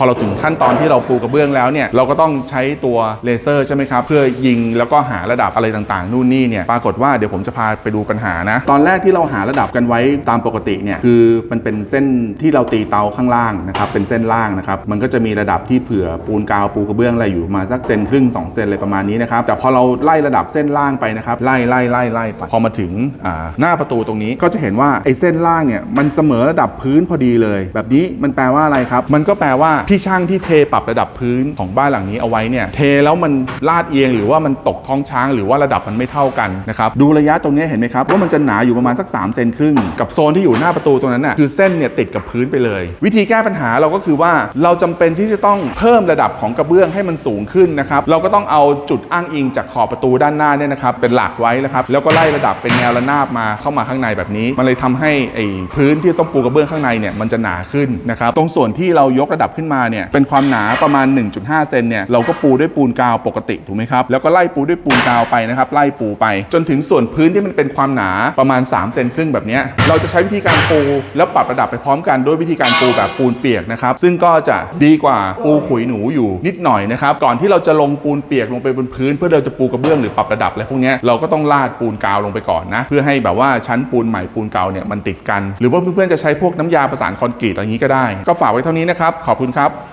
พอเราถึงขั้นตอนที่เราปูกระเบื้องแล้วเนี่ยเราก็ต้องใช้ตัวเลเซอร์ใช่ไหมครับเพื่อยิงแล้วก็หาระดับอะไรต่างๆ นู่นนี่เนี่ยปรากฏว่าเดี๋ยวผมจะพาไปดูปัญหานะ ตอนแรกที่เราหาระดับกันไว้ตามปกติเนี่ยคือมันเป็นเส้นที่เราตีเตาข้างล่างนะครับเป็นเส้นล่างนะครับมันก็จะมีระดับที่เผื่อปูนกาวปูกระเบื้องอะไรอยู่มาสักเซนครึ่งสองเซนอะไรประมาณนี้นะครับแต่พอเราไล่ระดับเส้นล่างไปนะครับไล่ไล่ไล่ไล่ไปพอมาถึงอ่าหน้าประตูตรงนี้ก็จะเห็นว่าไอ้เส้นล่างเนี่ยมันเสมอระดับพื้นพอดีเลย แบบนี้มันแปลว่าอะไรครับ มันก็แปลว่าพี่ช่างที่เทปรับระดับพื้นของบ้านหลังนี้เอาไว้เนี่ยเทแล้วมันลาดเอียงหรือว่ามันตกท้องช้าง หรือว่าระดับมันไม่เท่ากันนะครับดูระยะตรงนี้เห็นไหมครับว่ามันจะหนาอยู่ประมาณสัก3เซนครึ่งกับโซนที่อยู่หน้าประตูตรงนั้นน่ะคือเส้นเนี่ยติดกับพื้นไปเลย วิธีแก้ปัญหาเราก็คือว่าเราจำเป็นที่จะต้องเพิ่มระดับของกระเบื้องให้มันสูงขึ้นนะครับเราก็ต้องเอาจุดอ้างอิงจากขอบประตูด้านหน้าเนี่ยนะครับเป็นหลักไว้นะครับแล้วก็ไล่ระดับเป็นแนวระนาบมาเข้ามาข้างในแบบนี้ มันเลยทำให้ไอ้พื้นที่ต้องปูกระเบื้องข้างในเนี่ยมันจะหนาขึ้นนะครับตรงส่วนที่เรายกระดับขึ้นมาเนี่ยเป็นความหนาประมาณ 1.5 เซนเนี่ยเราก็ปูด้วยปูนกาวปกติถูกไหมครับแล้วก็ไล่ปูด้วยปูนกาวไปนะครับไล่ปูไป จนถึงส่วนพื้นที่มันเป็นความหนาประมาณ3เซนครึ่งแบบนี้เราจะใช้วิธีการปูแล้วปรับระดับไปพร้อมกันด้วยวิธีการปูแบบปูนเปียกนะครับซึ่งก็จะดีกว่าปูขุยหนูอยู่นิดหน่อยนะครับก่อนที่เราจะลงปูนเปียกลงไปบนพื้น เพื่อเราจะปูกระเบื้องหรือปรับระดับอะไรพวกนี้เราก็ต้องลาดปูนกาวลงไปก่อนนะเพื่อให้แบบว่าชั้นปูนใหม่ปูนเก่าเนี่ยมันติดกัน หรือว่าเพื่อนๆจะใช้พวกน้ำยาประสานคอนกรีตอะไรนี้ก็ได้ ก็ฝากไว้เท่านี้นะครับขอบคุณครับ